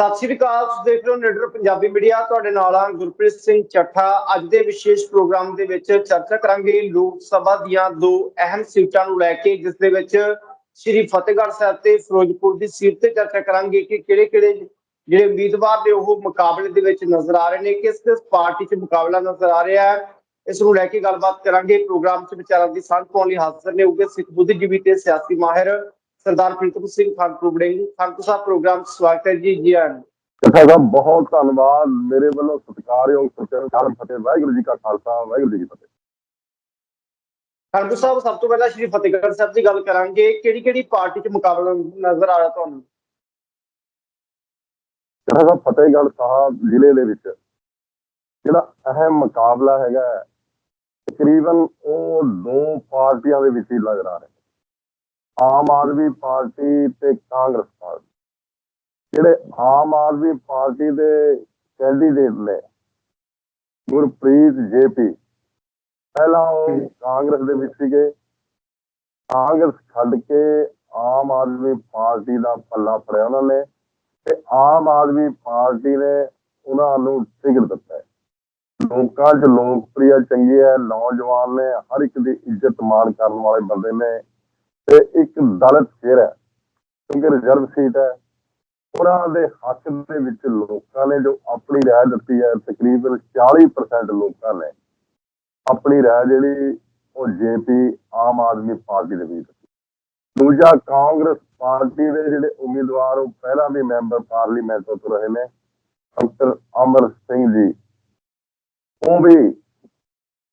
ਸਤਿ ਸ਼੍ਰੀ ਅਕਾਲ, ਤੁਸੀਂ ਦੇਖ ਰਹੇ ਹੋ ਨਿਡਰ ਪੰਜਾਬੀ ਮੀਡੀਆ। ਤੁਹਾਡੇ ਨਾਲ ਆ ਗੁਰਪ੍ਰੀਤ ਸਿੰਘ ਚੱਠਾ। ਅੱਜ ਦੇ ਵਿਸ਼ੇਸ਼ ਪ੍ਰੋਗਰਾਮ ਦੇ ਵਿੱਚ ਚਰਚਾ ਕਰਾਂਗੇ ਲੋਕ ਸਭਾ ਦੀਆਂ ਦੋ ਅਹਿਮ ਸੀਟਾਂ ਨੂੰ ਲੈ ਕੇ, ਜਿਸ ਦੇ ਵਿੱਚ ਸ਼੍ਰੀ ਫਤਿਹਗੜ੍ਹ ਸਾਹਿਬ ਤੇ ਫਿਰੋਜ਼ਪੁਰ ਦੀ ਸੀਟ ਤੇ ਚਰਚਾ ਕਰਾਂਗੇ ਕਿ ਕਿਹੜੇ-ਕਿਹੜੇ ਜਿਹੜੇ ਉਮੀਦਵਾਰ ਨੇ ਉਹ ਮੁਕਾਬਲੇ ਦੇ ਵਿੱਚ ਨਜ਼ਰ ਆ ਰਹੇ ਨੇ ਕਿਸ ਕਿਸ ਪਾਰਟੀ 'ਚ ਮੁਕਾਬਲਾ ਨਜ਼ਰ ਆ ਰਿਹਾ ਹੈ। ਇਸ ਨੂੰ ਲੈ ਕੇ ਗੱਲਬਾਤ ਕਰਾਂਗੇ। ਪ੍ਰੋਗਰਾਮ 'ਚ ਵਿਚਾਰਾਂ ਦੀ ਸਾਂਝ ਪਾਉਣ ਲਈ ਹਾਜ਼ਰ ਨੇ ਉਗੇ ਸਿੱਖ ਬੁੱਧੀਜੀਵੀ ਤੇ ਸਿਆਸੀ ਮਾਹਿਰ ਸਰਦਾਰ ਪ੍ਰੀਤਮ ਸਿੰਘ ਖਾਨਪੁਰ ਬੜਿੰਗ ਖਾਨਪੁਰ ਸਾਹਿਬ ਪ੍ਰੋਗਰਾਮ ਸਵਾਗਤ ਹੈ ਜੀ ਜੀ ਆਇਆਂ ਨੂੰ। ਜੱਥਾ ਸਾਹਿਬ ਬਹੁਤ ਧੰਨਵਾਦ। ਮੇਰੇ ਵੱਲੋਂ ਸਤਿਕਾਰਯੋਗ ਸੱਚੇ ਨਾਲ ਫਤਿਹ। ਵਾਹਿਗੁਰੂ ਜੀ ਕਾ ਖਾਲਸਾ ਵਾਹਿਗੁਰੂ ਜੀ ਕੀ ਫਤਿਹ। ਖਾਨਪੁਰ ਸਾਹਿਬ ਸਭ ਤੋਂ ਪਹਿਲਾਂ ਸ਼੍ਰੀ ਫਤਿਹਗੜ੍ਹ ਸਾਹਿਬ ਦੀ ਗੱਲ ਕਰਾਂਗੇ। ਕਿਹੜੀ ਕਿਹੜੀ ਪਾਰਟੀ 'ਚ ਮੁਕਾਬਲਾ ਨਜ਼ਰ ਆ ਰਿਹਾ ਤੁਹਾਨੂੰ? ਜੱਥਾ ਸਾਹਿਬ ਫਤਿਹਗੜ੍ਹ ਸਾਹਿਬ ਜ਼ਿਲ੍ਹੇ ਦੇ ਵਿੱਚ ਜਿਹੜਾ ਅਹਿਮ ਮੁਕਾਬਲਾ ਹੈਗਾ ਹੈ, ਤਕਰੀਬਨ ਉਹ ਦੋ ਪਾਰਟੀਆਂ ਦੇ ਵਿੱਚ ਹੀ ਆ ਰਿਹਾ ਆਮ ਆਦਮੀ ਪਾਰਟੀ ਤੇ ਕਾਂਗਰਸ ਪਾਰਟੀ। ਜਿਹੜੇ ਆਮ ਆਦਮੀ ਪਾਰਟੀ ਦੇ ਕੈਂਡੀਡੇਟ ਨੇ ਗੁਰਪ੍ਰੀਤ ਜੇਪੀ ਪਹਿਲਾਂ ਉਹ ਕਾਂਗਰਸ ਦੇ ਵਿੱਚ ਸੀਗੇ। ਕਾਂਗਰਸ ਛੱਡ ਕੇ ਆਮ ਆਦਮੀ ਪਾਰਟੀ ਦਾ ਪੱਲਾ ਫੜਿਆ ਉਹਨਾਂ ਨੇ ਤੇ ਆਮ ਆਦਮੀ ਪਾਰਟੀ ਨੇ ਉਹਨਾਂ ਨੂੰ ਟਿਕਟ ਦਿੱਤਾ ਲੋਕਾਂ 'ਚ ਲੋਕਪ੍ਰਿਯ ਚੰਗੀ ਹੈ ਨੌਜਵਾਨ ਨੇ ਹਰ ਇੱਕ ਦੀ ਇੱਜ਼ਤ ਮਾਣ ਕਰਨ ਵਾਲੇ ਬੰਦੇ ਨੇ। ਤੇ ਇੱਕ ਦਲਿਤ ਸ਼ੇਰ ਹੈ ਕਿਉਂਕਿ ਰਿਜ਼ਰਵ ਸੀਟ ਹੈ। ਉਹਨਾਂ ਦੇ ਹੱਕ ਦੇ ਵਿੱਚ ਲੋਕਾਂ ਨੇ ਜੋ ਆਪਣੀ ਰਾਏ ਦਿੱਤੀ ਹੈ, ਤਕਰੀਬਨ 40% ਲੋਕਾਂ ਨੇ ਆਪਣੀ ਰਾਏ ਜਿਹੜੀ ਉਹ ਜੇਪੀ ਆਮ ਆਦਮੀ ਪਾਰਟੀ ਦੇ ਵਿੱਚ ਦਿੱਤੀ। ਦੂਜਾ, ਕਾਂਗਰਸ ਪਾਰਟੀ ਦੇ ਜਿਹੜੇ ਉਮੀਦਵਾਰ, ਉਹ ਪਹਿਲਾਂ ਵੀ ਮੈਂਬਰ ਪਾਰਲੀਮੈਂਟ ਤੋਂ ਰਹੇ ਨੇ। ਡਾਕਟਰ ਅਮਰ ਸਿੰਘ ਜੀ, ਉਹ ਵੀ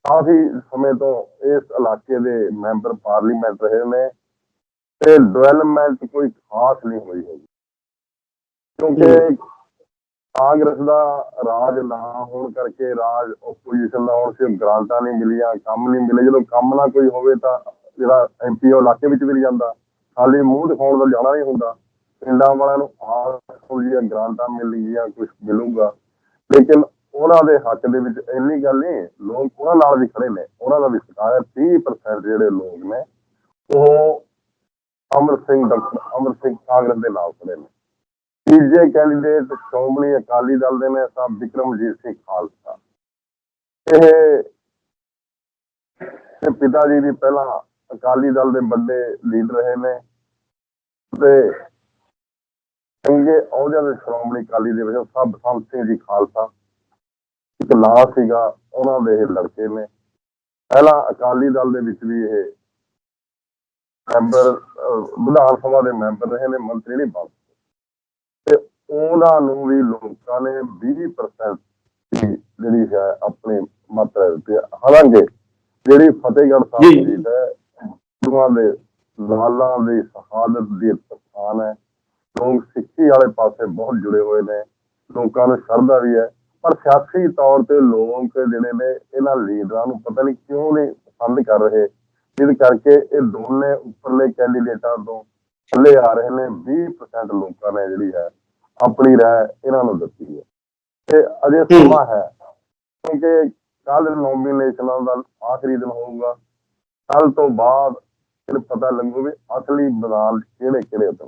ਕਾਫੀ ਸਮੇਂ ਤੋਂ ਇਸ ਇਲਾਕੇ ਦੇ ਮੈਂਬਰ ਪਾਰਲੀਮੈਂਟ ਰਹੇ ਨੇ। ਤੇ ਡਿਵੈਲਪਮੈਂਟ ਕੋਈ ਖਾਸ ਨਹੀਂ ਹੋਈ ਹੈਗੀ। ਕਿਉਂਕਿ ਕਾਂਗਰਸ ਦਾ ਰਾਜ ਨਾ ਹੋਣ ਕਰਕੇ ਰਾਜ ਆਪੋਜੀਸ਼ਨ ਦਾ ਹੁਣ ਸਿਰਫ ਗ੍ਰਾਂਟਾਂ ਨਹੀਂ ਮਿਲੀਆਂ ਕੰਮ ਨਹੀਂ ਮਿਲੇ। ਜਦੋਂ ਕੰਮ ਨਾ ਕੋਈ ਹੋਵੇ ਤਾਂ ਜਿਹੜਾ ਐਮਪੀ ਉਹ ਇਲਾਕੇ ਵਿੱਚ ਵੀ ਨਹੀਂ ਜਾਂਦਾ। ਖਾਲੀ ਮੂੰਹ ਦਿਖਾਉਣ ਦਾ ਜਾਣਾ ਨਹੀਂ ਹੁੰਦਾ। ਪਿੰਡਾਂ ਵਾਲਿਆਂ ਨੂੰ ਆਸ ਹੁੰਦੀ ਹੈ ਗ੍ਰਾਂਟਾਂ ਮਿਲਣਗੀਆਂ ਕੁਝ ਮਿਲੂਗਾ। ਲੇਕਿਨ ਉਹਨਾਂ ਦੇ ਹੱਕ ਦੇ ਵਿੱਚ ਇੰਨੀ ਗੱਲ ਨਹੀਂ ਲੋਕ ਉਹਨਾਂ ਨਾਲ ਵੀ ਖੜੇ ਨੇ। ਉਹਨਾਂ ਦਾ ਵੀ ਸਤਿਕਾਰ ਹੈ 30% ਜਿਹੜੇ ਲੋਕ ਨੇ ਉਹ ਅਮਰ ਸਿੰਘ ਡਾਕਟਰ ਅਮਰ ਸਿੰਘ ਕਾਂਗਰਸ ਦੇ ਨਾਲ ਖੜੇ ਨੇ। ਤੀਜੇ ਕੈਂਡੀਡੇਟ ਸ਼੍ਰੋਮਣੀ ਅਕਾਲੀ ਦਲ ਦੇ ਨੇ ਸਾਹਿਬ ਵਿਕਰਮਜੀਤ ਸਿੰਘ ਖਾਲਸਾ। ਇਹ ਪਿਤਾ ਜੀ ਵੀ ਪਹਿਲਾਂ ਅਕਾਲੀ ਦਲ ਦੇ ਵੱਡੇ ਲੀਡਰ ਰਹੇ ਨੇ ਤੇ ਚੰਗੇ ਅਹੁਦਿਆਂ ਦੇ ਸ਼੍ਰੋਮਣੀ ਅਕਾਲੀ ਦੇ ਵਿੱਚ ਸਭ ਸੰਤ ਸਿੰਘ ਜੀ ਖਾਲਸਾ, ਇੱਕ ਲਾ ਸੀਗਾ, ਉਹਨਾਂ ਦੇ ਇਹ ਲੜਕੇ ਨੇ। ਪਹਿਲਾਂ ਅਕਾਲੀ ਦਲ ਦੇ ਵਿੱਚ ਵੀ ਇਹ ਮੈਂਬਰ ਵਿਧਾਨ ਸਭਾ ਦੇ ਮੈਂਬਰ ਰਹੇ ਨੇ ਮੰਤਰੀ ਨਹੀਂ ਬਣ ਤੇ ਉਹਨਾਂ ਨੂੰ ਵੀ ਲੋਕਾਂ ਨੇ 20% ਦੀ ਜਿਹੜੀ ਹੈ ਆਪਣੀ ਮਤ ਦਿੱਤੀ ਹੈ। ਹਾਲਾਂਕਿ ਜਿਹੜੀ ਫਤਿਹਗੜ੍ਹ ਸਾਹਿਬ। ਦੀ ਹੈ ਗੁਰੂਆਂ ਦੇ ਲਾਲਾਂ ਦੀ ਸ਼ਹਾਦਤ ਦੀ ਸਥਾਨ ਹੈ। ਲੋਕ ਸਿੱਖੀ ਵਾਲੇ ਪਾਸੇ ਬਹੁਤ ਜੁੜੇ ਹੋਏ ਨੇ। ਲੋਕਾਂ ਨੂੰ ਸ਼ਰਧਾ ਵੀ ਹੈ। ਪਰ ਸਿਆਸੀ ਤੌਰ ਤੇ ਲੋਕ ਜਿਹੜੇ ਨੇ ਇਹਨਾਂ ਲੀਡਰਾਂ ਨੂੰ ਪਤਾ ਨਹੀਂ ਕਿਉਂ ਨਹੀਂ ਪਸੰਦ ਕਰ ਰਹੇ। ਜਿਸ ਕਰਕੇ ਇਹ ਦੋਨੇ ਉੱਪਰਲੇ ਕੈਂਡੀਡੇਟਾਂ ਤੋਂ ਥੱਲੇ ਆ ਰਹੇ ਨੇ 20% ਲੋਕਾਂ ਨੇ ਜਿਹੜੀ ਹੈ ਆਪਣੀ ਰਾਏ ਇਹਨਾਂ ਨੂੰ ਦਿੱਤੀ ਹੈ। ਤੇ ਅਜੇ ਸਮਾਂ ਹੈ ਕਿਉਂਕਿ ਕੱਲ ਨੋਮੀਨੇਸ਼ਨਾਂ ਦਾ ਆਖਰੀ ਦਿਨ ਹੋਊਗਾ। ਕੱਲ ਤੋਂ ਬਾਅਦ ਫਿਰ ਪਤਾ ਲੱਗੂ ਵੀ ਅਸਲੀ ਮੈਦਾਨ ਕਿਹੜੇ ਕਿਹੜੇ ਤੋਂ।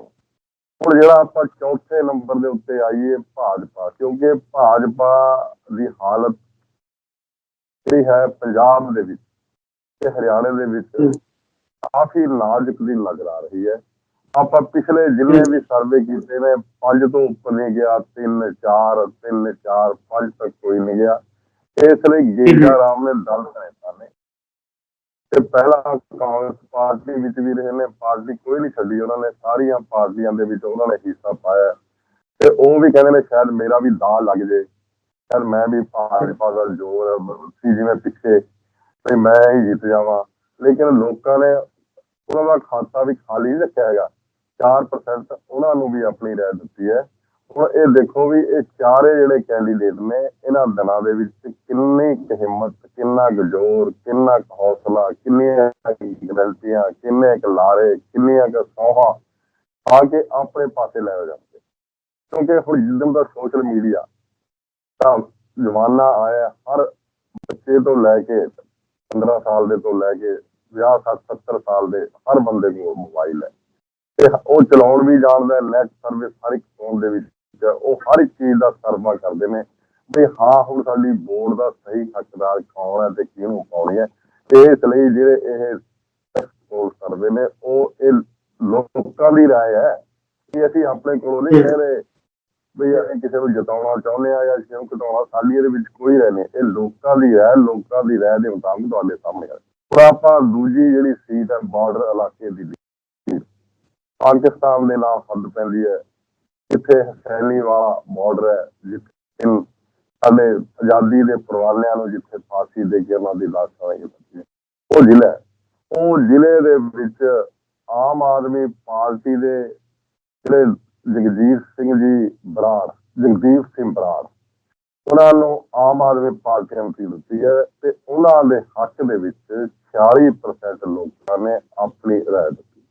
ਹੁਣ ਜਿਹੜਾ ਆਪਾਂ ਚੌਥੇ ਨੰਬਰ ਦੇ ਉੱਤੇ ਆਈਏ ਭਾਜਪਾ ਕਿਉਂਕਿ ਭਾਜਪਾ ਦੀ ਹਾਲਤ ਜਿਹੜੀ ਹੈ ਪੰਜਾਬ ਦੇ ਵਿੱਚ ਤੇ ਹਰਿਆਣੇ ਦੇ ਵਿੱਚ ਕਾਫੀ ਨਾਜ਼ੁਕ ਦੀ ਨਜ਼ਰ ਆ ਰਹੀ ਹੈ। ਆਪਾਂ ਪਿਛਲੇ ਜਿੰਨੇ ਵੀ ਸਰਵੇ ਕੀਤੇ ਨੇ ਪੰਜ ਤੋਂ ਉੱਪਰ ਨਹੀਂ ਗਿਆ ਤਿੰਨ ਚਾਰ ਤਿੰਨ ਚਾਰ ਪੰਜ ਤੱਕ ਕੋਈ ਨਹੀਂ ਗਿਆ। ਇਸ ਲਈ ਗੇਜਾ ਰਾਮ ਨੇ ਦਲ ਸਹਾਇਤਾ ਨੇ। ਤੇ ਪਹਿਲਾਂ ਕਾਂਗਰਸ ਪਾਰਟੀ ਵਿੱਚ ਵੀ ਰਹੇ ਨੇ ਪਾਰਟੀ ਕੋਈ ਨਹੀਂ ਛੱਡੀ ਉਹਨਾਂ ਨੇ ਸਾਰੀਆਂ ਪਾਰਟੀਆਂ ਦੇ ਵਿੱਚ ਉਹਨਾਂ ਨੇ ਹਿੱਸਾ ਪਾਇਆ। ਤੇ ਉਹ ਵੀ ਕਹਿੰਦੇ ਨੇ ਸ਼ਾਇਦ ਮੇਰਾ ਵੀ ਦਾਅ ਲੱਗ ਜੇ। ਸ਼ਾਇਦ ਮੈਂ ਵੀ ਭਾਜਪਾ ਦਾ ਜੋਰ ਸੀ ਜਿਵੇਂ ਪਿੱਛੇ ਤੇ ਮੈਂ ਹੀ ਜਿੱਤ ਜਾਵਾਂ। ਲੇਕਿਨ ਲੋਕਾਂ ਨੇ ਉਹਨਾਂ ਦਾ ਖਾਤਾ ਵੀ ਖਾਲੀ ਨਹੀਂ ਰੱਖਿਆ ਹੈਗਾ। 4% ਉਹਨਾਂ ਨੂੰ ਵੀ ਆਪਣੀ ਰਾਏ ਦਿੱਤੀ ਹੈ। ਹੁਣ ਇਹ ਦੇਖੋ ਵੀ ਇਹ ਚਾਰੇ ਜਿਹੜੇ ਕੈਂਡੀਡੇਟ ਨੇ, ਇਹਨਾਂ ਦਿਨਾਂ ਦੇ ਵਿੱਚ ਕਿੰਨੀ ਹਿੰਮਤ, ਕਿੰਨਾ ਕੁ ਕਿੰਨਾ ਹੌਸਲਾ, ਕਿੰਨੀਆਂ ਗਲਤੀਆਂ, ਕਿੰਨੇ ਕੁ ਲਾਰੇ, ਕਿੰਨੀਆਂ ਕੁ ਸੌਹਾਂ ਆ ਕੇ ਆਪਣੇ ਪਾਸੇ ਲੈ ਜਾਂਦੇ। ਕਿਉਂਕਿ ਹੁਣ ਜਿੱਦਣ ਦਾ ਸੋਸ਼ਲ ਮੀਡੀਆ ਤਾਂ ਜ਼ਮਾਨਾ ਆਇਆ, ਹਰ ਬੱਚੇ ਤੋਂ ਲੈ ਕੇ 15 ਸਾਲ ਦੇ ਤੋਂ ਲੈ ਕੇ 50 60 70 ਸਾਲ ਦੇ ਹਰ ਬੰਦੇ ਕੋਲ ਮੋਬਾਈਲ ਹੈ। ਤੇ ਉਹ ਚਲਾਉਣ ਵੀ ਜਾਣਦਾ ਨੈਟ ਸਰਵਿਸ ਹਰ ਇੱਕ ਫੋਨ ਦੇ ਵਿੱਚ ਉਹ ਹਰ ਇੱਕ ਚੀਜ਼ ਦਾ ਸਰਵਾ ਕਰਦੇ ਨੇ। ਵੀ ਹਾਂ ਹੁਣ ਸਾਡੀ ਵੋਟ ਦਾ ਸਹੀ ਹੱਕਦਾਰ ਕੌਣ ਹੈ ਤੇ ਕਿਹਨੂੰ ਪਾਉਣੀ ਹੈ। ਤੇ ਇਸ ਲਈ ਜਿਹੜੇ ਇਹ ਪੋਲ ਕਰਦੇ ਨੇ ਉਹ ਇਹ ਲੋਕਾਂ ਦੀ ਰਾਏ ਹੈ ਕਿ ਅਸੀਂ ਆਪਣੇ ਕੋਲੋਂ ਨਹੀਂ ਕਹਿ ਰਹੇ। ਵੀ ਅਸੀਂ ਕਿਸੇ ਨੂੰ ਜਿਤਾਉਣਾ ਚਾਹੁੰਦੇ ਆ ਜਾਂ ਕਿਸੇ ਨੂੰ ਘਟਾਉਣਾ ਸਾਡੀ ਇਹਦੇ ਵਿੱਚ ਕੋਈ ਰਾਏ ਨਹੀਂ। ਇਹ ਲੋਕਾਂ ਦੀ ਰਾਏ ਲੋਕਾਂ ਦੀ ਰਾਏ ਦੇ ਮੁਤਾਬਕ ਤੁਹਾਡੇ ਸਾਹਮਣੇ ਆ। ਹੁਣ ਆਪਾਂ ਦੂਜੀ ਜਿਹੜੀ ਸੀਟ ਹੈ ਬਾਰਡਰ ਇਲਾਕੇ ਦੀ ਪਾਕਿਸਤਾਨ ਦੇ ਨਾਲ ਹੱਦ ਪੈਂਦੀ ਹੈ। ਜਿੱਥੇ ਹਸੈਨੀ ਵਾਲਾ ਬਾਰਡਰ ਹੈ, ਜਿੱਥੇ ਸਾਡੇ ਆਜ਼ਾਦੀ ਦੇ ਪਰਵਾਨਿਆਂ ਨੂੰ ਜਿੱਥੇ ਫਾਂਸੀ ਦੇ ਕੇ ਉਹਨਾਂ ਦੀ ਲਾਸ਼ਾਂ ਜਾਂਦੀਆਂ ਉਹ ਜ਼ਿਲ੍ਹਾ ਉਹ ਜ਼ਿਲ੍ਹੇ ਦੇ ਵਿੱਚ ਆਮ ਆਦਮੀ ਪਾਰਟੀ ਦੇ ਜਿਹੜੇ ਜਗਜੀਤ ਸਿੰਘ ਜੀ ਬਰਾੜ ਜਗਦੀਪ ਸਿੰਘ ਬਰਾੜ। ਉਹਨਾਂ ਨੂੰ ਆਮ ਆਦਮੀ ਪਾਰਟੀ ਐਮਪੀ ਦਿੱਤੀ ਹੈ ਤੇ ਉਹਨਾਂ ਦੇ ਹੱਕ ਦੇ ਵਿੱਚ 46% ਲੋਕਾਂ ਨੇ ਆਪਣੀ ਰਾਏ ਦਿੱਤੀ।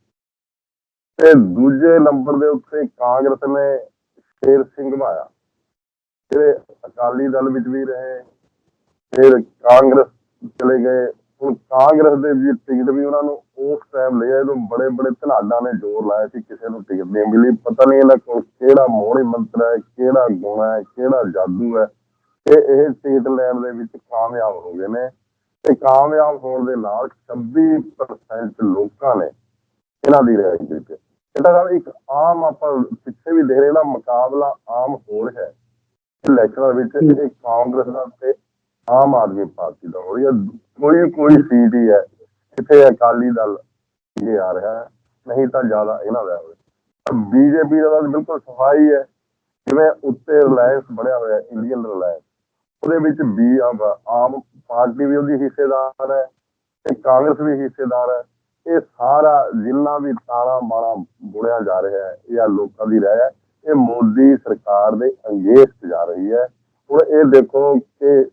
ਤੇ ਦੂਜੇ ਨੰਬਰ ਦੇ ਉੱਤੇ ਕਾਂਗਰਸ ਨੇ ਸ਼ੇਰ ਸਿੰਘ ਮਾਇਆ ਜਿਹੜੇ ਅਕਾਲੀ ਦਲ ਵਿੱਚ ਵੀ ਰਹੇ, ਫਿਰ ਕਾਂਗਰਸ ਚਲੇ ਗਏ। ਹੁਣ ਕਾਂਗਰਸ ਦੇ ਵੀ ਟਿਕਟ ਵੀ ਉਹਨਾਂ ਨੂੰ ਉਸ ਟਾਈਮ ਲਿਆ ਜਦੋਂ ਬੜੇ ਬੜੇ ਧਨਾਡਾਂ ਨੇ ਜ਼ੋਰ ਲਾਇਆ ਸੀ ਕਿਸੇ ਨੂੰ ਟਿਕਟ ਨਹੀਂ ਮਿਲੀ। ਪਤਾ ਨਹੀਂ ਇਹਨਾਂ ਕੋਲ ਕਿਹੜਾ ਮੋਹਣੀ ਮੰਤਰ ਹੈ, ਕਿਹੜਾ ਗੁਣ ਹੈ, ਕਿਹੜਾ ਜਾਦੂ ਹੈ। ਕਿ ਇਹ ਟਿਕਟ ਲੈਣ ਦੇ ਵਿੱਚ ਕਾਮਯਾਬ ਹੋ ਗਏ ਨੇ। ਤੇ ਕਾਮਯਾਬ ਹੋਣ ਦੇ ਨਾਲ 26% ਲੋਕਾਂ ਨੇ ਇਹਨਾਂ ਦੀ ਰਾਏ ਦਿੱਤੀ ਇਹਦਾ ਨਾਲ ਇੱਕ ਆਮ ਆਪਾਂ ਪਿੱਛੇ ਵੀ ਦੇਖ ਰਹੇ ਨਾ ਮੁਕਾਬਲਾ ਆਮ ਹੋਰ ਹੈ। ਇਲੈਕਸ਼ਨਾਂ ਵਿੱਚ ਇਹ ਕਾਂਗਰਸ ਦਾ ਤੇ ਆਮ ਆਦਮੀ ਪਾਰਟੀ ਦਾ। ਹੋ ਰਿਹਾ ਕੋਈ ਕੋਈ ਸੀਟ ਹੀ ਹੈ। ਕਿਤੇ ਅਕਾਲੀ ਦਲ। ਇਹ ਆ ਰਿਹਾ ਨਹੀਂ ਤਾਂ ਜ਼ਿਆਦਾ ਇਹਨਾਂ ਦਾ ਹੋਵੇ। ਬੀਜੇਪੀ ਦਾ ਬਿਲਕੁਲ ਸਫ਼ਾਈ ਹੈ। ਜਿਵੇਂ ਉੱਤੇ ਰਿਲਾਇੰਸ ਬਣਿਆ ਹੋਇਆ ਇੰਡੀਅਨ ਰਿਲਾਇੰਸ। ਉਹਦੇ ਵਿੱਚ ਵੀ ਆਮ ਪਾਰਟੀ ਵੀ ਉਹਦੀ ਹਿੱਸੇਦਾਰ ਹੈ ਤੇ ਕਾਂਗਰਸ ਵੀ ਹਿੱਸੇਦਾਰ ਹੈ। ਇਹ ਸਾਰਾ ਜਿੰਨਾ ਵੀ ਤਾਣਾ ਮਾਣਾ ਬੁਣਿਆ ਜਾ ਰਿਹਾ ਹੈ ਇਹ ਆ ਲੋਕਾਂ ਦੀ ਰਾਏ ਹੈ, ਇਹ ਮੋਦੀ ਸਰਕਾਰ ਦੇ ਅੰਗੇਸਟ ਜਾ ਰਹੀ ਹੈ। ਹੁਣ ਇਹ ਦੇਖੋ ਕਿ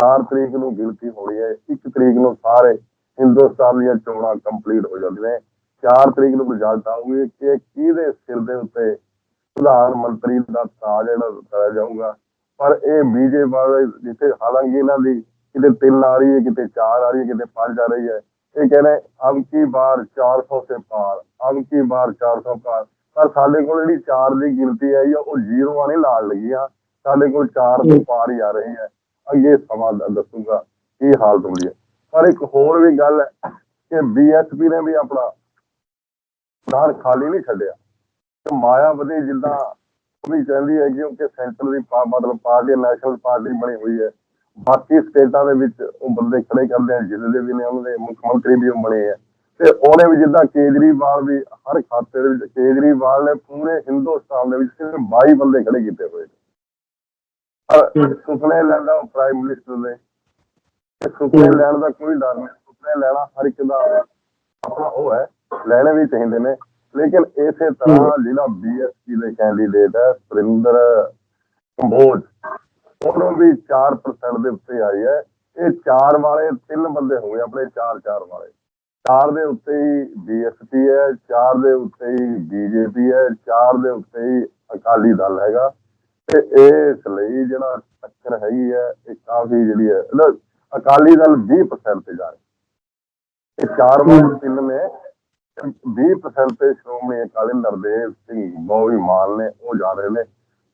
4 ਤਰੀਕ ਨੂੰ ਗਿਣਤੀ ਹੋਣੀ ਹੈ 1 ਤਰੀਕ ਨੂੰ ਸਾਰੇ ਹਿੰਦੁਸਤਾਨ ਦੀਆਂ ਚੋਣਾਂ ਕੰਪਲੀਟ ਹੋ ਜਾਂਦੀਆਂ ਨੇ 4 ਤਰੀਕ ਨੂੰ ਰਿਜ਼ਲਟ ਆਊਗੀ ਕਿ ਕਿਹਦੇ ਸਿਰ ਦੇ ਉੱਤੇ ਪ੍ਰਧਾਨ ਮੰਤਰੀ ਦਾ ਤਾਜ ਜਿਹੜਾ ਦਿੱਤਾ ਜਾਊਗਾ। ਪਰ ਇਹ ਬੀਜੇਪੀ ਵਾਲੇ ਜਿੱਥੇ ਹਾਲਾਂਕਿ ਇਹਨਾਂ ਦੀ ਕਿਤੇ ਤਿੰਨ ਆ ਰਹੀ ਹੈ ਕਿਤੇ ਚਾਰ ਆ ਰਹੀ ਹੈ ਕਿਤੇ ਪੰਜ ਆ ਰਹੀ ਹੈ ਇਹ ਕਹਿੰਦੇ ਅਬ ਕੀ ਬਾਰ 400 ਸੇ ਪਾਰ ਅਬ ਕੀ ਬਾਰ 400 ਪਾਰ। ਪਰ ਸਾਡੇ ਕੋਲ ਜਿਹੜੀ 4 ਦੀ ਗਿਣਤੀ ਆਈ ਆ ਉਹ ਜ਼ੀਰੋਆਂ ਨਹੀਂ ਨਾਲ ਲੱਗੀਆਂ। ਸਾਡੇ ਕੋਲ 4 ਤੋਂ ਪਾਰ ਹੀ ਆ ਰਹੀ ਹੈ। ਅੱਗੇ ਸਮਾਂ ਦੱਸੂਗਾ ਕੀ ਹਾਲਤ ਹੁੰਦੀ ਹੈ। ਪਰ ਇੱਕ ਹੋਰ ਵੀ ਗੱਲ ਹੈ ਕਿ ਬੀਐਸਪੀ ਨੇ ਵੀ ਆਪਣਾ ਪ੍ਰਾਣ ਖਾਲੀ ਨਹੀਂ ਛੱਡਿਆ। ਤੇ ਮਾਇਆਵਤੀ ਜਿੱਦਾਂ ਉਹ ਵੀ ਕਹਿੰਦੀ ਹੈ ਕਿ ਉਹ ਸੈਂਟਰ ਦੀ ਮਤਲਬ ਪਾਰਟੀ, ਨੈਸ਼ਨਲ ਪਾਰਟੀ ਬਣੀ ਹੋਈ ਹੈ। ਬਾਕੀ ਸਟੇਟਾਂ ਦੇ ਵਿੱਚ ਉਹ ਬੰਦੇ ਖੜੇ ਕਰਦੇ ਆ ਜ਼ਿਲ੍ਹੇ ਦੇ ਵੀ ਨੇ ਉਹਨਾਂ ਦੇ ਮੁੱਖ ਮੰਤਰੀ ਵੀ ਉਹ ਬਣੇ ਆ। ਤੇ ਉਹਨੇ ਵੀ ਜਿੱਦਾਂ ਕੇਜਰੀਵਾਲ ਵੀ ਹਰ ਖਾਤੇ ਦੇ ਵਿੱਚ, ਕੇਜਰੀਵਾਲ ਨੇ ਪੂਰੇ ਹਿੰਦੁਸਤਾਨ ਦੇ ਵਿੱਚ ਸਿਰਫ 22 ਬੰਦੇ ਖੜੇ ਕੀਤੇ ਹੋਏ ਨੇ। ਸੁਪਨੇ ਲੈਂਦਾ ਉਹ ਪ੍ਰਾਈਮ ਮਿਨਿਸਟਰ ਤੇ ਸੁਪਨੇ ਲੈਣ ਦਾ ਕੋਈ ਡਰ ਨਹੀਂ। ਸੁਪਨੇ ਲੈਣਾ ਹਰ ਇੱਕ ਦਾ ਆਪਣਾ ਉਹ ਹੈ ਲੈਣੇ ਵੀ ਚਾਹੀਦੇ ਨੇ। ਲੇਕਿਨ ਇਸੇ ਤਰ੍ਹਾਂ ਜਿਹੜਾ ਬੀਐਸਪੀ ਦੇ ਕੈਂਡੀਡੇਟ ਹੈ ਸੁਰਿੰਦਰ ਕੰਬੋਜ। ਉਹਨੂੰ ਵੀ 4% ਦੇ ਉੱਤੇ ਆਈ ਹੈ। ਇਹ ਚਾਰ ਵਾਲੇ ਤਿੰਨ ਬੰਦੇ ਹੋ ਗਏ ਆਪਣੇ ਚਾਰ ਚਾਰ ਵਾਲੇ। ਚਾਰ ਦੇ ਉੱਤੇ ਹੀ ਬੀਐਸਪੀ ਹੈ ਚਾਰ ਦੇ ਉੱਤੇ ਹੀ ਬੀਜੇਪੀ ਹੈ ਚਾਰ ਦੇ ਉੱਤੇ ਹੀ ਅਕਾਲੀ ਦਲ ਹੈਗਾ। ਤੇ ਇਸ ਲਈ ਜਿਹੜਾ ਟੱਕਰ ਹੈਗੀ ਹੈ ਇਹ ਕਾਫੀ ਜਿਹੜੀ ਹੈ ਨਾ, ਅਕਾਲੀ ਦਲ 20% ਤੇ ਜਾ ਰਿਹਾ। ਇਹ ਚਾਰ ਵਾਲੇ ਤਿੰਨ ਨੇ 20% ਤੇ ਸ਼੍ਰੋਮਣੀ ਅਕਾਲੀ ਨਰਦੇਵ ਸਿੰਘ ਬੋਵੀ ਮਾਨ ਨੇ ਉਹ ਜਾ ਰਹੇ ਨੇ।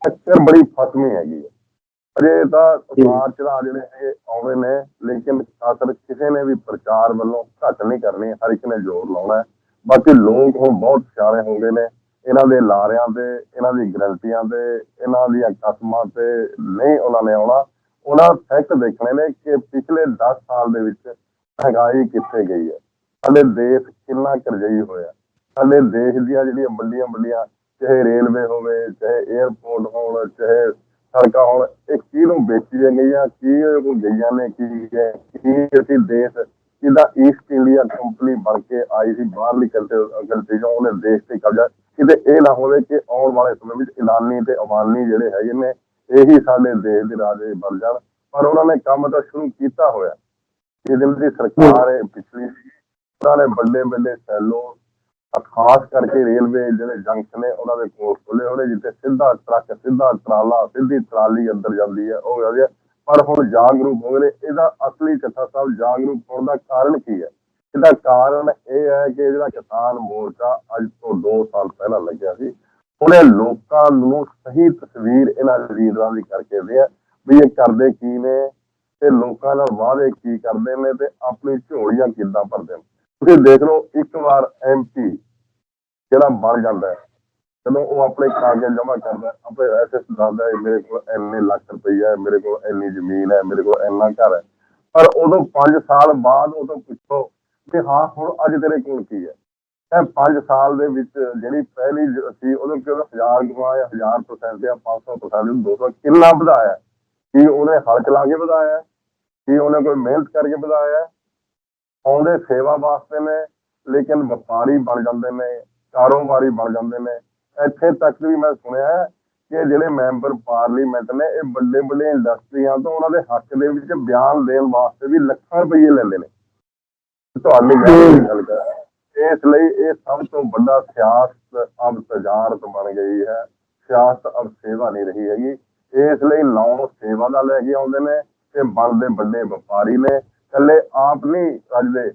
ਟੱਕਰ ਬੜੀ ਫਸਵੀਂ ਹੈਗੀ ਹੈ। ਅਜੇ ਤਾਂ ਉਤਾਰ ਚੜਾ ਜਿਹੜੇ ਇਹ ਆਉਣੇ ਨੇ ਲੇਕਿਨ ਅਸਰ ਕਿਸੇ ਨੇ ਵੀ ਪ੍ਰਚਾਰ ਵੱਲੋਂ ਘੱਟ ਨਹੀਂ ਕਰਨੀ ਹਰ ਇੱਕ ਨੇ ਜ਼ੋਰ ਲਾਉਣਾ ਬਾਕੀ ਲੋਕ ਹੁਣ ਬਹੁਤ ਸਿਆਣੇ ਹੋ ਗਏ ਨੇ। ਇਹਨਾਂ ਦੇ ਲਾਰਿਆਂ ਤੇ, ਇਹਨਾਂ ਦੀ ਗਰੰਟੀਆਂ ਤੇ, ਇਹਨਾਂ ਦੀਆਂ ਕਸਮਾਂ ਤੇ ਨਹੀਂ ਉਹਨਾਂ ਨੇ ਆਉਣਾ। ਉਹਨਾਂ ਫੈਕਟ ਦੇਖਣੇ ਨੇ ਕਿ ਪਿਛਲੇ 10 ਸਾਲ ਦੇ ਵਿੱਚ ਮਹਿੰਗਾਈ ਕਿੱਥੇ ਗਈ ਹੈ। ਸਾਡੇ ਦੇਸ਼ ਕਿੰਨਾ ਕਰਜ਼ਈ ਹੋਇਆ। ਸਾਡੇ ਦੇਸ਼ ਦੀਆਂ ਜਿਹੜੀਆਂ ਵੱਡੀਆਂ ਵੱਡੀਆਂ, ਚਾਹੇ ਰੇਲਵੇ ਹੋਵੇ, ਚਾਹੇ 에ਅਰਪੋਰਟ ਹੋਣ, ਚਾਹੇ ਸੜਕਾਂ ਹੋਣ, ਇਹ ਕਿਹਨੂੰ ਵੇਚੀਆਂ ਗਈਆਂ, ਕੀ ਉਹ ਗਈਆਂ ਨੇ, ਕੀ ਹੈ, ਕੀ ਅਸੀਂ ਦੇਸ਼ ਜਿਹਦਾ ਈਸਟ ਇੰਡੀਆ ਕੰਪਨੀ ਬਣ ਕੇ ਆਈ ਸੀ, ਬਾਹਰਲੀ ਕੰਟਰੀ ਕੰਟਰੀ ਚੋਂ ਉਹਨੇ ਦੇਸ਼ ਤੇ ਕਬਜ਼ਾ ਕਿਤੇ ਇਹ ਨਾ ਹੋਵੇ ਕਿ ਆਉਣ ਵਾਲੇ ਸਮੇਂ ਵਿੱਚ ਇਲਾਨੀ ਤੇ ਅਵਾਨੀ ਜਿਹੜੇ ਹੈਗੇ ਨੇ, ਇਹੀ ਸਾਡੇ ਦੇਸ਼ ਦੇ ਰਾਜੇ ਬਣ ਜਾਣ। ਪਰ ਉਹਨਾਂ ਨੇ ਕੰਮ ਤਾਂ ਸ਼ੁਰੂ ਕੀਤਾ ਹੋਇਆ। ਇਹ ਦਿਨ ਦੀ ਸਰਕਾਰ ਹੈ ਪਿਛਲੀ, ਉਹਨਾਂ ਨੇ ਵੱਡੇ ਵੱਡੇ ਸੈਲੋ ਖਾਸ ਕਰਕੇ ਰੇਲਵੇ ਜਿਹੜੇ ਜੰਕਸ਼ਨ ਨੇ, ਉਹਨਾਂ ਦੇ ਕੋਲ ਖੁੱਲੇ ਹੋਣੇ, ਜਿੱਥੇ ਸਿੱਧਾ ਟਰੱਕ, ਸਿੱਧਾ ਟਰਾਲਾ, ਸਿੱਧੀ ਟਰਾਲੀ ਅੰਦਰ ਜਾਂਦੀ ਹੈ, ਉਹ ਜਾਂਦੀ ਹੈ। ਪਰ ਹੁਣ ਜਾਗਰੂਕ ਹੋ ਗਏ ਇਹਦਾ ਅਸਲੀ ਚੱਠਾ ਸਾਹਿਬ ਜਾਗਰੂਕ ਹੋਣ ਦਾ ਕਾਰਨ ਕੀ ਹੈ? ਇਹਦਾ ਕਾਰਨ ਇਹ ਹੈ ਕਿ ਜਿਹੜਾ ਕਿਸਾਨ ਮੋਰਚਾ ਅੱਜ ਤੋਂ 2 ਸਾਲ ਪਹਿਲਾਂ ਲੱਗਿਆ ਸੀ, ਉਹਨੇ ਲੋਕਾਂ ਨੂੰ ਸਹੀ ਤਸਵੀਰ ਇਹਨਾਂ ਲੀਡਰਾਂ ਦੀ ਕਰਕੇ ਦੇ ਆ ਵੀ ਇਹ ਕਰਦੇ ਕੀ ਨੇ ਤੇ ਲੋਕਾਂ ਨਾਲ ਵਾਅਦੇ ਕੀ ਕਰਦੇ ਨੇ ਤੇ ਆਪਣੀ ਝੋਲੀਆਂ ਕਿੱਦਾਂ ਭਰਦੇ ਨੇ। ਤੁਸੀਂ ਦੇਖ ਲਓ, ਇੱਕ ਵਾਰ ਐਮਪੀ ਜਿਹੜਾ ਬਣ ਜਾਂਦਾ ਹੈ, ਜਦੋਂ ਉਹ ਆਪਣੇ ਕਾਗਜ਼ ਜਮ੍ਹਾਂ ਕਰਦਾ ਆਪਣੇ ਐਸਐਸ ਦੱਸਦਾ ਹੈ, ਮੇਰੇ ਕੋਲ ਇੰਨੇ ਲੱਖ ਰੁਪਈਆ ਹੈ, ਮੇਰੇ ਕੋਲ ਇੰਨੀ ਜ਼ਮੀਨ ਹੈ, ਮੇਰੇ ਕੋਲ ਇੰਨਾ ਘਰ ਹੈ। ਪਰ ਉਦੋਂ 5 ਸਾਲ ਬਾਅਦ ਉਦੋਂ ਪੁੱਛੋ ਕਿ ਹਾਂ, ਹੁਣ ਅੱਜ ਤੇਰੇ ਕੋਲ ਕੀ ਹੈ ਇਹ 5 ਸਾਲ ਦੇ ਵਿੱਚ ਜਿਹੜੀ ਪਹਿਲੀ ਸੀ ਉਹਦੇ ਕਿ ਉਹਦਾ 1000 ਗੁਣਾ ਜਾਂ 1000% ਜਾਂ 500% ਜਾਂ 200 ਕਿੰਨਾ ਵਧਾਇਆ ਹੈ? ਕੀ ਉਹਨੇ ਹਲ ਚਲਾ ਕੇ ਵਧਾਇਆ ਹੈ? ਕੀ ਉਹਨੇ ਕੋਈ ਮਿਹਨਤ ਕਰਕੇ ਵਧਾਇਆ ਹੈ? ਆਉਂਦੇ ਸੇਵਾ ਵਾਸਤੇ ਨੇ, ਲੇਕਿਨ ਵਪਾਰੀ ਬਣ ਜਾਂਦੇ ਨੇ, ਕਾਰੋਬਾਰੀ ਬਣ ਜਾਂਦੇ ਨੇ ਇੱਥੇ ਤੱਕ ਵੀ ਮੈਂ ਸੁਣਿਆ ਕਿ ਜਿਹੜੇ ਮੈਂਬਰ ਪਾਰਲੀਮੈਂਟ ਨੇ, ਇਹ ਵੱਡੇ ਵੱਡੇ ਇੰਡਸਟਰੀਆਂ ਤੋਂ ਉਹਨਾਂ ਦੇ ਹੱਕ ਦੇ ਵਿੱਚ ਬਿਆਨ ਦੇਣ ਵਾਸਤੇ ਵੀ ਲੱਖਾਂ ਰੁਪਏ ਲੈਂਦੇ ਨੇ ਤੁਹਾਨੂੰ ਮੈਂ ਇਹ ਗੱਲ ਕਰਾਂ। ਇਸ ਲਈ ਇਹ ਸਭ ਤੋਂ ਵੱਡਾ ਸਿਆਸਤ ਅਬ ਤਜਾਰਤ ਬਣ ਗਈ ਹੈ। ਸਿਆਸਤ ਅਬ ਸੇਵਾ ਨਹੀਂ ਰਹੀ ਹੈਗੀ। ਇਸ ਲਈ ਨੌ ਸੇਵਾ ਦਾ ਲੈ ਕੇ ਆਉਂਦੇ ਨੇ ਤੇ ਬਣਦੇ ਵੱਡੇ ਵਪਾਰੀ ਨੇ। ਇਕੱਲੇ ਆਪ ਨਹੀਂ ਰੱਜਦੇ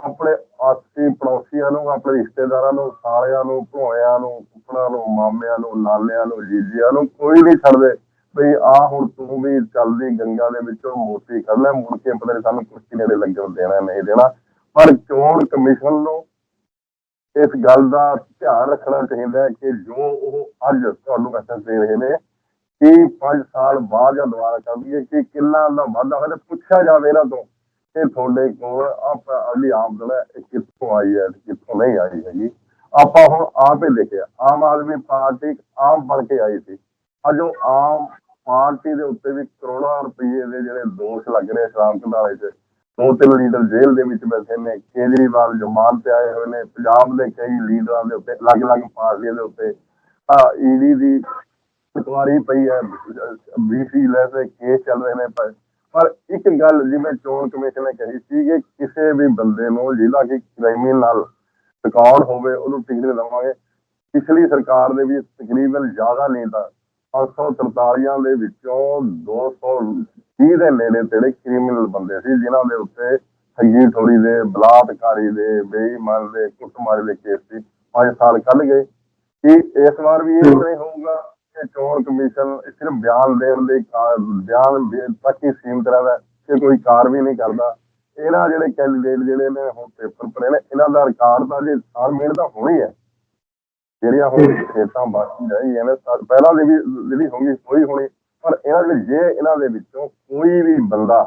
ਆਪਣੇ ਆਸੀ ਪੜੋਸੀਆਂ ਨੂੰ ਆਪਣੇ ਰਿਸ਼ਤੇਦਾਰਾਂ ਨੂੰ ਸਾਲਿਆਂ ਨੂੰ ਭੋਇਆਂ ਨੂੰ ਕੁੱਕੜਾਂ ਨੂੰ ਮਾਮਿਆਂ ਨੂੰ ਨਾਲਿਆਂ ਨੂੰ ਜੀਜਿਆਂ ਨੂੰ ਕੋਈ ਨਹੀਂ ਛੱਡਦੇ। ਵੀ ਆ ਹੁਣ ਤੂੰ ਵੀ ਚੱਲਦੀ ਗੰਗਾ ਦੇ ਵਿੱਚੋਂ ਮੋਤੀ ਕਰ ਲੈ ਮੁੜ ਕੇ ਪਤਾ ਨਹੀਂ ਸਾਨੂੰ ਕੁਰਸੀ ਨੇੜੇ ਲੱਗਣ ਦੇਣਾ ਨਹੀਂ ਦੇਣਾ। ਪਰ ਚੋਣ ਕਮਿਸ਼ਨ ਨੂੰ ਇਸ ਗੱਲ ਦਾ ਧਿਆਨ ਰੱਖਣਾ ਚਾਹੀਦਾ ਹੈ ਕਿ ਜੋ ਉਹ ਅੱਜ ਤੁਹਾਨੂੰ ਮੈਸੇਜ ਦੇ ਰਹੇ ਨੇ, ਕਿ 5 ਸਾਲ ਬਾਅਦ ਜਾਂ ਦੁਬਾਰਾ ਕਰ ਦਈਏ ਕਿ ਕਿੰਨਾ ਦਾ ਵਾਧਾ ਹੋਇਆ ਪੁੱਛਿਆ ਜਾਵੇ ਇਹਨਾਂ ਤੋਂ ਕਿ ਤੁਹਾਡੇ ਕੋਲ ਆਪ ਅਗਲੀ ਆਮਦਨ ਹੈ, ਇਹ ਕਿੱਥੋਂ ਆਈ ਹੈ ਕਿੱਥੋਂ ਨਹੀਂ ਆਈ ਹੈਗੀ। ਆਪਾਂ ਹੁਣ ਆਪ ਹੀ ਦੇਖਿਆ, ਆਮ ਆਦਮੀ ਪਾਰਟੀ ਆਮ ਬਣ ਕੇ ਆਈ ਸੀ। ਅੱਜ ਉਹ ਆਮ ਪਾਰਟੀ ਦੇ ਉੱਤੇ ਵੀ ਕਰੋੜਾਂ ਰੁਪਏ ਦੇ ਜਿਹੜੇ ਦੋਸ਼ ਲੱਗ ਰਹੇ ਸ਼ਰਾਬ ਘੁਟਾਲੇ 'ਚ ਦੋ ਤਿੰਨ ਲੀਡਰ ਜੇਲ੍ਹ ਦੇ ਵਿੱਚ ਬੈਠੇ ਨੇ, ਕੇਜਰੀਵਾਲ ਜਮਾਨ ਤੇ ਆਏ ਹੋਏ ਨੇ, ਪੰਜਾਬ ਦੇ ਕਈ ਲੀਡਰਾਂ ਦੇ ਉੱਤੇ, ਅਲੱਗ-ਅਲੱਗ ਪਾਰਟੀਆਂ ਦੇ ਉੱਤੇ ਆ ਈਡੀ ਦੀ ਇਨਕੁਆਰੀ ਪਈ ਹੈ ਬੀਸੀ ਲੈ ਤੇ ਕੇਸ ਚੱਲ ਰਹੇ ਨੇ, ਪਰ ਪਰ ਇੱਕ ਗੱਲ ਜਿਵੇਂ ਚੋਣ ਕਮਿਸ਼ਨ ਨੇ ਕਹੀ ਸੀ ਕਿ ਕਿਸੇ ਵੀ ਬੰਦੇ ਨੂੰ ਜਿਹੜਾ ਕਿ ਕ੍ਰਿਮੀਨਲ ਰਿਕਾਰਡ ਹੋਵੇ, ਉਹਨੂੰ ਟਿਕਟ ਦੇਵਾਂਗੇ ਪਿਛਲੀ ਸਰਕਾਰ ਦੇ ਵੀ ਤਕਰੀਬਨ ਜ਼ਿਆਦਾ ਨਹੀਂ ਤਾਂ 543 ਦੇ ਵਿੱਚੋਂ 230 ਦੇ ਨੇੜੇ ਤੇੜੇ ਕ੍ਰਿਮੀਨਲ ਬੰਦੇ ਸੀ, ਜਿਨ੍ਹਾਂ ਦੇ ਉੱਤੇ ਠੱਗੀ ਠੋਰੀ ਦੇ, ਬਲਾਤਕਾਰੀ ਦੇ, ਬੇਈਮਾਨ ਦੇ, ਕੁੱਟਮਾਰੀ ਦੇ ਕੇਸ ਸੀ 5 ਸਾਲ ਕੱਢ ਗਏ। ਕਿ ਇਸ ਵਾਰ ਵੀ ਇਹ ਨਹੀਂ ਹੋਊਗਾ ਕਿ ਚੋਣ ਕਮਿਸ਼ਨ ਸਿਰਫ ਬਿਆਨ ਦੇਣ ਦੇ ਬਿਆਨ ਦੇ ਤੱਕ ਹੀ ਸੀਮਤ ਰਹਿੰਦਾ ਕਿ ਕੋਈ ਕਾਰਵਾਈ ਨਹੀਂ ਕਰਦਾ? ਇਹਨਾਂ ਜਿਹੜੇ ਕੈਂਡੀਡੇਟ ਜਿਹੜੇ ਨੇ, ਹੁਣ ਪੇਪਰ ਭਰੇ ਨੇ, ਇਹਨਾਂ ਦਾ ਰਿਕਾਰਡ ਤਾਂ ਜੇ ਸਾਲ ਮਿਹਨਤ ਤਾਂ ਹੋਣੀ ਹੈ। ਜਿਹੜੀਆਂ ਹੁਣ ਖੇਤਾਂ ਬਾਕੀ ਜਾਈਆਂ ਨੇ ਪਹਿਲਾਂ ਦੀ ਵੀ ਜਿਹੜੀ ਹੋਣੀ ਕੋਈ ਹੋਣੀ ਪਰ ਇਹਨਾਂ ਦੇ ਜੇ ਇਹਨਾਂ ਦੇ ਵਿੱਚੋਂ ਕੋਈ ਵੀ ਬੰਦਾ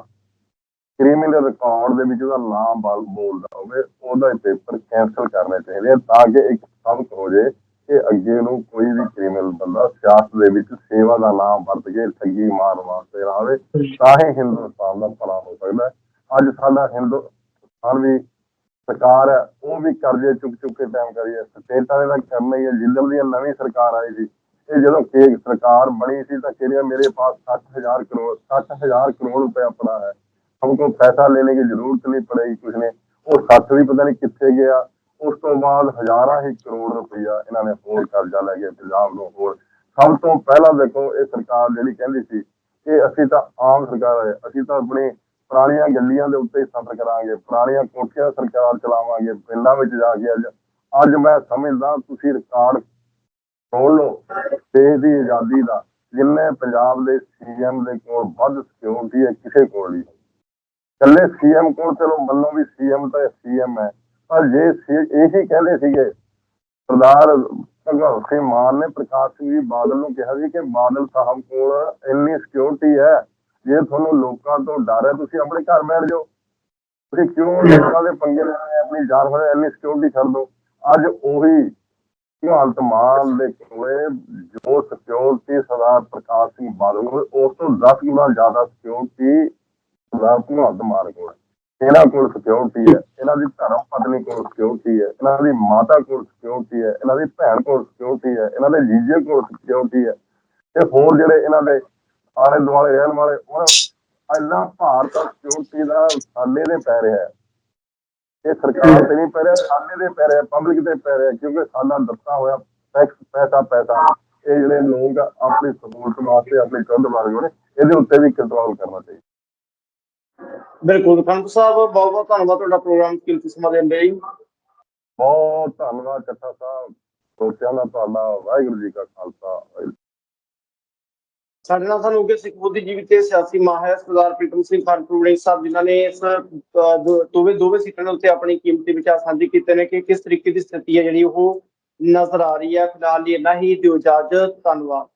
ਕ੍ਰਿਮੀਨਲ ਰਿਕਾਰਡ ਦੇ ਵਿੱਚ ਉਹਦਾ ਨਾਮ ਬਲ- ਬੋਲਦਾ ਹੋਵੇ ਉਹਦਾ ਪੇਪਰ ਕੈਂਸਲ ਕਰਨੇ ਚਾਹੀਦੇ ਤਾਂ ਕਿ ਇੱਕ ਸਬਕ ਹੋ ਜੇ ਕਿ ਅੱਗੇ ਨੂੰ ਕੋਈ ਵੀ ਕ੍ਰਿਮੀਨਲ ਬੰਦਾ ਸਿਆਸਤ ਦੇ ਵਿੱਚ ਸੇਵਾ ਦਾ ਨਾਮ ਵਰਤ ਕੇ ਠੱਗੀ ਮਾਰਨ ਵਾਸਤੇ ਆਵੇ ਤਾਂ ਹੀ ਹਿੰਦੁਸਤਾਨ ਦਾ ਭਲਾ ਹੋ ਸਕਦਾ। ਅੱਜ ਸਾਡਾ ਹਿੰਦੁਸਤਾਨ ਵੀ ਸਰਕਾਰ ਹੈ, ਉਹ ਵੀ ਕਰਜ਼ੇ ਚੁੱਕ ਚੁੱਕ ਕੇ ਟਾਈਮ ਕਰੀ ਹੈ। ਸਟੇਟ ਵਾਲੇ ਦਾ ਕਰਨਾ ਹੀ ਹੈ ਜਿੰਦਮ ਦੀ ਨਵੀਂ ਸਰਕਾਰ ਆਈ ਸੀ। ਇਹ ਜਦੋਂ ਕੇਕ ਸਰਕਾਰ ਬਣੀ ਸੀ ਤਾਂ ਕਿਹਾ ਮੇਰੇ ਪਾਸ 60000 ਕਰੋੜ 60000 ਕਰੋੜ ਰੁਪਏ ਪੜਾ ਹੈ। ਹਮਕੋ ਪੈਸਾ ਲੈਣੇ ਦੀ ਜ਼ਰੂਰਤ ਨਹੀਂ ਪੜੇਗੀ ਕੁਛ ਨੇ। ਉਹ ਸੱਤ ਵੀ ਪਤਾ ਨਹੀਂ ਕਿੱਥੇ ਗਿਆ। ਉਸ ਤੋਂ ਬਾਅਦ ਹਜ਼ਾਰਾਂ ਹੀ ਕਰੋੜ ਰੁਪਇਆ ਇਹਨਾਂ ਨੇ ਹੋਰ ਕਰਜ਼ਾ ਲੈ ਕੇ ਪੰਜਾਬ ਨੂੰ ਹੋਰ। ਸਭ ਤੋਂ ਪਹਿਲਾਂ ਦੇਖੋ, ਇਹ ਸਰਕਾਰ ਜਿਹੜੀ ਕਹਿੰਦੀ ਸੀ ਕਿ ਅਸੀਂ ਤਾਂ ਆਮ ਸਰਕਾਰ ਹੈ, ਅਸੀਂ ਤਾਂ ਆਪਣੇ ਪੁਰਾਣੀਆਂ ਗੱਲੀਆਂ ਦੇ ਉੱਤੇ ਸਫ਼ਰ ਕਰਾਂਗੇ, ਪੁਰਾਣੀਆਂ ਕੋਠੀਆਂ ਸਰਕਾਰ ਚਲਾਵਾਂਗੇ, ਪਿੰਡਾਂ ਵਿੱਚ ਜਾ ਕੇ ਅੱਜ ਅੱਜ ਮੈਂ ਸਮਝਦਾ ਤੁਸੀਂ ਰਿਕਾਰਡ ਸੁਣ ਲਓ ਦੇਸ਼ ਦੀ ਆਜ਼ਾਦੀ ਦਾ, ਜਿੰਨੇ ਪੰਜਾਬ ਦੇ ਸੀਐਮ ਦੇ ਕੋਲ ਵੱਧ ਸਿਕਿਉਰਿਟੀ ਹੈ ਕਿਸੇ ਕੋਲ ਨਹੀਂ। ਕੱਲੇ ਸੀਐਮ ਕੋਲ ਚਲੋ ਮੰਨੋ ਵੀ ਸੀਐਮ ਤਾਂ ਸੀਐਮ ਹੈ, ਪਰ ਜੇ ਇਹੀ ਕਹਿੰਦੇ ਸੀਗੇ, ਸਰਦਾਰ ਭਗਵੰਤ ਸਿੰਘ ਮਾਨ ਨੇ ਪ੍ਰਕਾਸ਼ ਸਿੰਘ ਜੀ ਬਾਦਲ ਨੂੰ ਕਿਹਾ ਸੀ ਕਿ ਬਾਦਲ ਸਾਹਿਬ ਕੋਲ ਇੰਨੀ ਸਿਕਿਉਰਿਟੀ ਹੈ ਜੇ ਤੁਹਾਨੂੰ ਲੋਕਾਂ ਤੋਂ ਡਰ ਹੈ, ਤੁਸੀਂ ਆਪਣੇ ਘਰ ਬੈਠ ਜਾਓ। ਤੁਸੀਂ ਕਿਉਂ ਲੋਕਾਂ ਦੇ ਪੰਗੇ ਲੈਣੇ ਆਪਣੀ ਜਾਨ ਹੋਏ ਇੰਨੀ ਸਿਕਿਉਰਿਟੀ ਛੱਡ ਦਿਓ। ਅੱਜ ਉਹੀ ਭਗਵੰਤ ਮਾਨ ਦੇ ਕੋਲੇ ਜੋ ਸਿਕਿਉਰਿਟੀ ਸਰਦਾਰ ਪ੍ਰਕਾਸ਼ ਸਿੰਘ ਬਾਦਲ ਨੂੰ ਉਸ ਤੋਂ 10 ਗੁਣਾ ਜ਼ਿਆਦਾ ਸਿਕਿਉਰਿਟੀ ਸਰਦਾਰ ਭਗਵੰਤ ਮਾਨ ਕੋਲ। ਇਹਨਾਂ ਕੋਲ ਸਿਕਿਉਰਿਟੀ ਹੈ। ਇਹਨਾਂ ਦੀ ਧਰਮ ਪਤਨੀ ਕੋਲ ਸਿਕਿਉਰਿਟੀ ਹੈ। ਇਹਨਾਂ ਦੀ ਮਾਤਾ ਕੋਲ ਸਿਕਿਉਰਿਟੀ ਹੈ। ਇਹਨਾਂ ਦੀ ਭੈਣ ਕੋਲ ਸਿਕਿਉਰਿਟੀ ਹੈ। ਇਹਨਾਂ ਦੇ ਜੀਜੇ ਕੋਲ ਸਿਕਿਉਰਿਟੀ ਹੈ। ਤੇ ਹੋਰ ਜਿਹੜੇ ਇਹਨਾਂ ਦੇ ਆਲੇ ਦੁਆਲੇ ਰਹਿਣ ਵਾਲੇ ਉਹਨਾਂ ਇੰਨਾ ਭਾਰ ਤਾਂ ਸਿਕਿਉਰਿਟੀ ਦਾ ਸਾਡੇ ਦੇ ਪੈ ਰਿਹਾ ਹੈ। ਇਹ ਸਰਕਾਰ ਤੇ ਨਹੀਂ ਪੈ ਰਿਹਾ ਸਾਡੇ ਦੇ ਪੈ ਰਿਹਾ ਪਬਲਿਕ ਤੇ ਪੈ ਰਿਹਾ ਕਿਉਂਕਿ ਸਾਡਾ ਦਿੱਤਾ ਹੋਇਆ ਟੈਕਸ ਪੈਸਾ ਪੈਸਾ। ਇਹ ਜਿਹੜੇ ਲੋਕ ਆਪਣੀ ਸਹੂਲਤ ਵਾਸਤੇ ਆਪਣੀ ਚੁੰਦ ਵਾਸਤੇ ਨੇ ਇਹਦੇ ਉੱਤੇ ਵੀ ਕੰਟਰੋਲ ਕਰਨਾ ਚਾਹੀਦਾ। ਬਿਲਕੁਲ ਖੰਡ ਸਾਹਿਬ ਬਹੁਤ ਬਹੁਤ ਧੰਨਵਾਦ ਤੁਹਾਡਾ ਪ੍ਰੋਗਰਾਮ ਕੀਮਤੀ ਸਮਾਂ ਦੇਣ ਲਈ। ਬਹੁਤ ਧੰਨਵਾਦ ਚੱਠਾ ਸਾਹਿਬ। ਸੋਚਿਆ ਦਾ ਤੁਹਾਡਾ ਵਾਹਿਗੁਰੂ ਜੀ ਕਾ ਖਾਲਸਾ ਸਾਡੇ ਨਾਲ ਸਾਨੂੰ ਕਿ ਸਿੱਖ ਬੁੱਧੀਜੀਵੀ ਤੇ ਸਿਆਸੀ ਮਾਹ ਹੈ, ਸਰਦਾਰ ਪ੍ਰੀਤਮ ਸਿੰਘ ਖਾਨਪੁਰੇ ਸਾਹਿਬ, ਜਿਨ੍ਹਾਂ ਨੇ ਇਸ ਦੋਵੇਂ ਦੋਵੇਂ ਸੀਟਾਂ ਦੇ ਉੱਤੇ ਆਪਣੀ ਕੀਮਤੀ ਵਿਚਾਰ ਸਾਂਝੇ ਕੀਤੇ ਨੇ ਕਿ ਕਿਸ ਤਰੀਕੇ ਦੀ ਸਥਿਤੀ ਹੈ ਜਿਹੜੀ ਉਹ ਨਜ਼ਰ ਆ ਰਹੀ ਹੈ। ਫਿਲਹਾਲ ਲਈ ਇੰਨਾ ਹੀ, ਦਿਓ ਇਜਾਜ਼ਤ, ਧੰਨਵਾਦ।